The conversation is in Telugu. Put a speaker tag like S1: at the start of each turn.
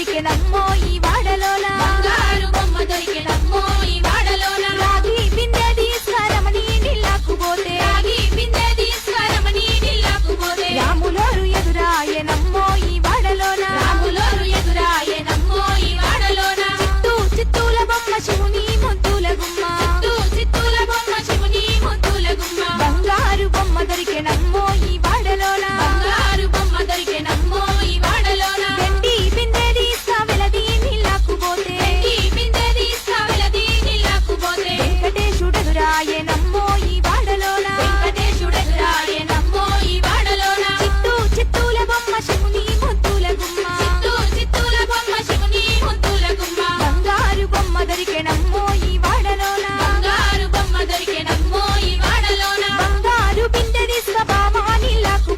S1: దొరికెనమ్మో ఈ వాడలోన
S2: బంగారు బొమ్మ దొరికెనమ్మో ఈ వాడలోన
S1: రాగి బిందె తీసుకురమని నీళ్ళకు పోతే. రాగి
S2: బిందె తీసుకురమని నీళ్ళకు పోతే.
S1: రాములోరు ఎదురాయనమ్మో ఈ వాడలోన.
S2: రాములోరు ఎదురాయనమ్మో ఈ వాడలోన.
S1: చిత్తూ చిత్తూల బొమ్మ శివుని ముద్దుల గుమ్మ. చిత్తూ
S2: చిత్తూల బొమ్మ శివుని ముద్దుల గుమ్మ.
S1: బంగారు బొమ్మ దొరికెనమ్మ